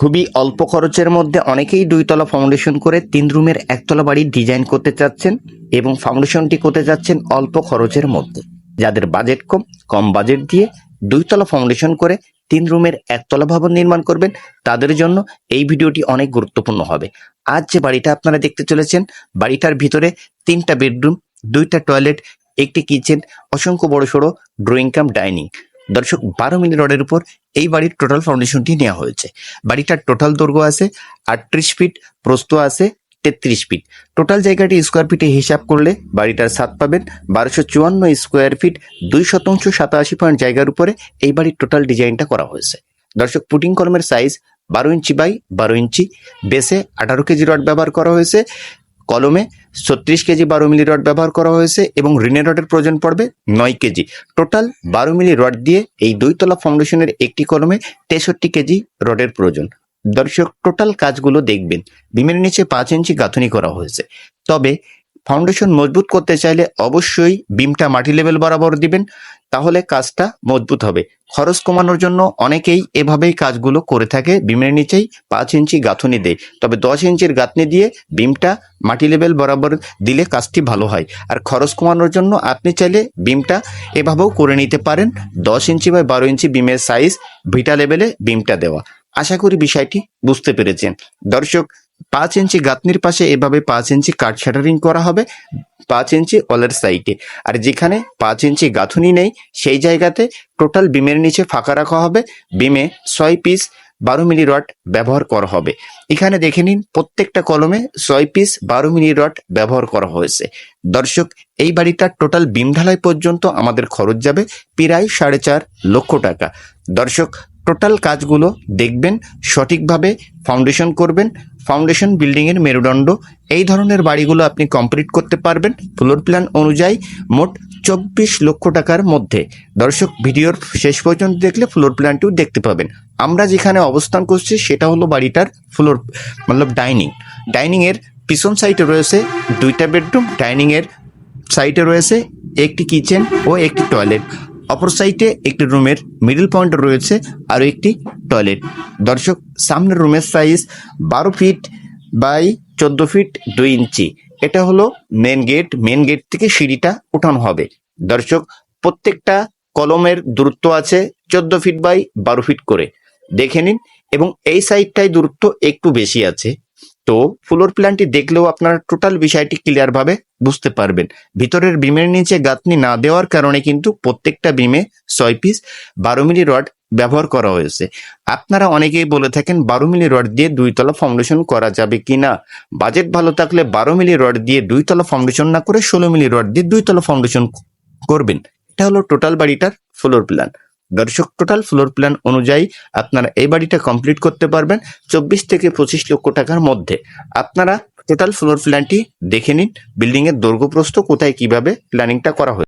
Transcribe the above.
খুবই অল্প খরচের মধ্যে অনেকেই দুইতলা ফাউন্ডেশন করে তিন রুমের একতলা বাড়ি ডিজাইন করতে চাচ্ছেন এবং ফাউন্ডেশনটি করতে চাচ্ছেন অল্প খরচের মধ্যে। যাদের বাজেট কম কম বাজেট দিয়ে দুইতলা ফাউন্ডেশন করে তিন রুমের একতলা ভবন নির্মাণ করবেন, তাদের জন্য এই ভিডিওটি অনেক গুরুত্বপূর্ণ হবে। আজ যে বাড়িটা আপনারা দেখতে চলেছেন, বাড়িটার ভিতরে তিনটা বেডরুম দুইটা টয়লেট একটি কিচেন অসংখ্য বড় সড়ো ড্রয়িং কাম ডাইনিং দর্শক, বারো মিলি রডের উপর এই বাড়ির টোটাল ফাউন্ডেশনটি নেওয়া হয়েছে। বাড়িটার টোটাল দৈর্ঘ্য আছে আটত্রিশ ফিট প্রস্থ আছে তেত্রিশ ফিট টোটাল জায়গাটি স্কোয়ার ফিটে হিসাব করলে বাড়িটার ছাদ পাবেন বারোশো চুয়ান্ন স্কোয়ার ফিট দুই শতাংশ সাতাশি পয়েন্ট জায়গার উপরে এই বাড়ির টোটাল ডিজাইনটা করা হয়েছে। দর্শক পুটিং কলমের সাইজ বারো ইঞ্চি বাই বারো ইঞ্চি। বেসে আঠারো কেজি রড ব্যবহার করা হয়েছে। কলমে ছত্রিশ কেজি বারো মিলি রড ব্যবহার করা হয়েছে এবং রিনে রডের প্রয়োজন পড়বে নয় কেজি। টোটাল বারো মিলি রড দিয়ে এই দুইতলা ফাউন্ডেশনের একটি কলমে তেষট্টি কেজি রডের প্রয়োজন। দর্শক টোটাল কাজগুলো দেখবেন। বিমের নিচে পাঁচ ইঞ্চি গাঁথনি করা হয়েছে। তবে ফাউন্ডেশন মজবুত করতে চাইলে অবশ্যই বিমটা মাটি লেভেল বরাবর দিবেন। তাহলে কাজটা মজবুত হবে। খরচ কমানোর জন্য অনেকেই এভাবেই কাজগুলো করে থাকে। বিমের নিচেই পাঁচ ইঞ্চি গাঁথনি দেয়। তবে দশ ইঞ্চির গাঁথনি দিয়ে বিমটা মাটি লেভেল বরাবর দিলে কাজটি ভালো হয়। আর খরচ কমানোর জন্য আপনি চাইলে বিমটা এভাবেও করে নিতে পারেন। দশ ইঞ্চি বা বারো ইঞ্চি বিমের সাইজ, ভিটা লেভেলে বিমটা দেওয়া। আশা করি বিষয়টি বুঝতে পেরেছেন। দর্শক পাঁচ ইঞ্চি গাঁথনির পাশে এভাবে পাঁচ ইঞ্চি কাঠ শাটারিং করা হবে, পাঁচ ইঞ্চি অলের সাইডে। আর যেখানে পাঁচ ইঞ্চি গাঁথুনি নেই, সেই জায়গাতে টোটাল বিমের নিচে ফাঁকা রাখা হবে। বিমে ছয় পিস বারো মিলি রড ব্যবহার করা হবে। এখানে দেখে নিন, প্রত্যেকটা কলমে ছয় পিস বারো মিলি রড ব্যবহার করা হয়েছে। দর্শক, এই বাড়িটার টোটাল বিম ঢালাই পর্যন্ত আমাদের খরচ যাবে প্রায় সাড়ে চার লক্ষ টাকা। দর্শক টোটাল কাজগুলো দেখবেন, সঠিকভাবে ফাউন্ডেশন করবেন ফাউন্ডেশন বিল্ডিংয়ের মেরুদণ্ড, এই ধরনের বাড়িগুলো আপনি কমপ্লিট করতে পারবেন ফ্লোর প্ল্যান অনুযায়ী মোট চব্বিশ লক্ষ টাকার মধ্যে। দর্শক, ভিডিওর শেষ পর্যন্ত দেখলে ফ্লোর প্ল্যানটিও দেখতে পাবেন। আমরা যেখানে অবস্থান করছি সেটা হলো বাড়িটার ফ্লোর মতলব ডাইনিং ডাইনিংয়ের পিছন সাইডে রয়েছে দুইটা বেডরুম ডাইনিংয়ের সাইডে রয়েছে একটি কিচেন ও একটি টয়লেট অপর সাইডে একটি রুমের মিডল পয়েন্ট রয়েছে, আরও একটি টয়লেট দর্শক, সামনের রুমের সাইজ বারো ফিট বাই চোদ্দ ফিট দুই ইঞ্চি। এটা হলো মেন গেট মেন গেট থেকে সিঁড়িটা উঠানো হবে। দর্শক, প্রত্যেকটা কলমের দূরত্ব আছে চোদ্দ ফিট বাই বারো ফিট করে। দেখে নিন, এবং এই সাইডটায় দূরত্ব একটু বেশি আছে। তো ফ্লোর প্ল্যানটি দেখলেও আপনারা টোটাল বিষয়টি ক্লিয়ার ভাবে বুঝতে পারবেন। ভিতরের বিমের নিচে গাঁথনি না দেওয়ার কারণে কিন্তু প্রত্যেকটা বিমে ছয় পিস বারো মিলি রড ব্যবহার করা হয়েছে। আপনারা অনেকেই বলে থাকেন বারো মিলি রড দিয়ে দুইতলা ফাউন্ডেশন করা যাবে কি না বাজেট ভালো থাকলে বারো মিলি রড দিয়ে দুইতলা ফাউন্ডেশন না করে ষোলো মিলি রড দিয়ে দুইতলা ফাউন্ডেশন করবেন। এটা হলো টোটাল বাড়িটার ফ্লোর প্ল্যান। দর্শক টোটাল ফ্লোর প্ল্যান অনুযায়ী আপনারা এই বাড়িটা কমপ্লিট করতে পারবেন চব্বিশ থেকে পঁচিশ লক্ষ টাকার মধ্যে। আপনারা টোটাল ফ্লোর প্ল্যানটি দেখে নিন বিল্ডিংয়ের এর দৈর্ঘ্য কোথায়, কীভাবে প্ল্যানিংটা করা হয়েছে।